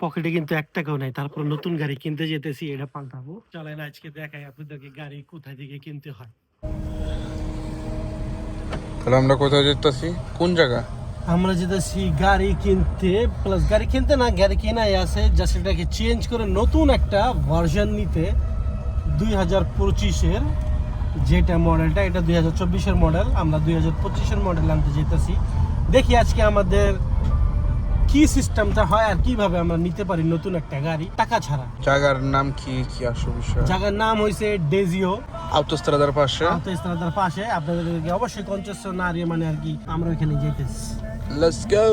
পকেটে কিন্তু এক টাকাও নাই তারপর নতুন গাড়ি কিনতে যেতেছি এটা পাল্টাবো। চলেন আজকে দেখাই আপনাদেরকে গাড়ি কোথায় থেকে কিনতে হয়। তাহলে আমরা কোথায় যেতেছি? কোন জায়গা? আমরা যেতেছি গাড়ি কিনতে প্লাস গাড়ি কিনতে না গাড়ি কেনাই আছে জাস্ট এটাকে চেঞ্জ করে নতুন একটা ভার্সন নিতে দুই হাজার পঁচিশের যেটা মডেলটা এটা দুই হাজার চব্বিশের মডেল আমরা দুই হাজার পঁচিশের মডেল আনতে যেতেছি। দেখি আজকে আমাদের কি সিস্টেমটা হয় আর কীভাবে আমরা নিতে পারি নতুন একটা গাড়ি? টাকা ছাড়া। জায়গার নাম কি কি আসল বিষয়? জায়গার নাম হইছে ডেজিও আউটোস্ট্রাদার পাশে। আউটোস্ট্রাদার পাশে। আপনাদেরকে অবশ্যই কনসেশনারি মানে আর কি আমরা এখানে যেতেছি লেটস গো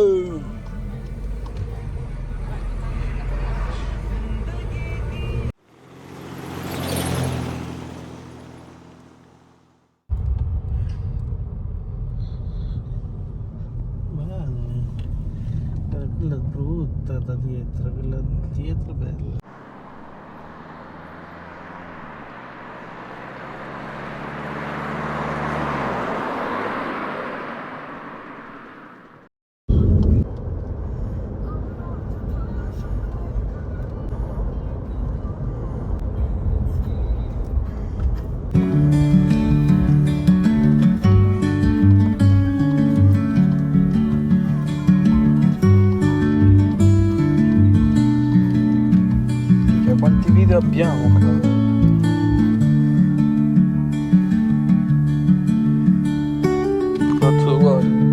ಇಲ್ಲ brutta da dietro quella dietro bella Madonna, quanti video abbiamo qua? Quattro uguali.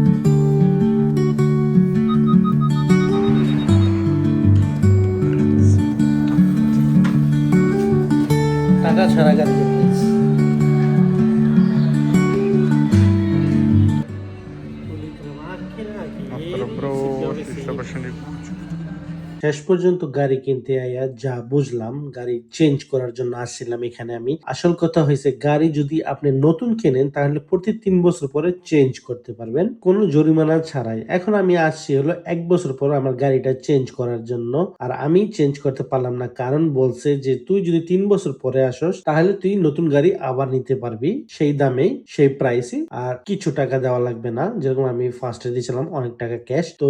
Ragazzi, ragazzi. শেষ পর্যন্ত গাড়ি কিনতে আইয়া যা বুঝলাম, গাড়ি চেঞ্জ করার জন্য আসছিলাম এখানে আমি। আসল কথা হয়েছে গাড়ি যদি আপনি নতুন কেনেন, তাহলে প্রতি তিন বছর পরে চেঞ্জ করতে পারবেন। কোনো জরিমানা ছাড়াই। এখন আমি আসছি হলো এক বছর পর আমার গাড়িটা চেঞ্জ করার জন্য। আর আমি চেঞ্জ করতে পারলাম না। কারণ বলছে যে, তুই যদি তিন বছর পরে আসস, তাহলে তুই নতুন গাড়ি আবার নিতে পারবি। সেই দামে, সেই প্রাইসে আর কিছু টাকা দেওয়া লাগবে না। যেরকম আমি ফার্স্টে দিয়েছিলাম, অনেক টাকা ক্যাশ তো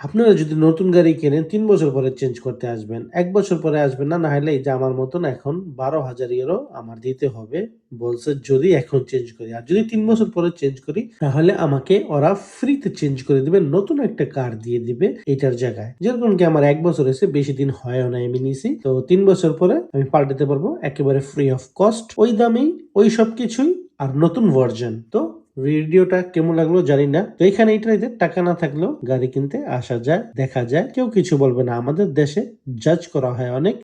আপনারা যদি নতুন গাড়ি কেনেন, তিন বছর পরে চেঞ্জ করতে আসবেন। এক বছর পরে আসবেন না না হলে এই যে আমার মতন এখন বারো হাজার ইউরো আমার দিতে হবে বলছে যদি এখন চেঞ্জ করি। আর যদি তিন বছর পরে চেঞ্জ করি, তাহলে আমাকে ওরা ফ্রিতে চেঞ্জ করে দিবে, নতুন একটা কার দিয়ে দিবে এটার জায়গায়। যেরকম কি আমার এক বছর এসে বেশি দিন হয়ও না আমি নিছি। তো তিন বছর পরে আমি পাল্টাতে পারব, একেবারে ফ্রি অফ কস্ট ওই দামেই ওই সব কিছুই আর নতুন ভার্জন তো ভিডিওটা কেমন লাগল জানি না। তো এখানে এটাতে টাকা না থাকলেও গাড়ি কিনতে আসা যায়, দেখা যায়। কেউ কিছু বলবে না। আমাদের দেশে জাজ করা হয় অনেক।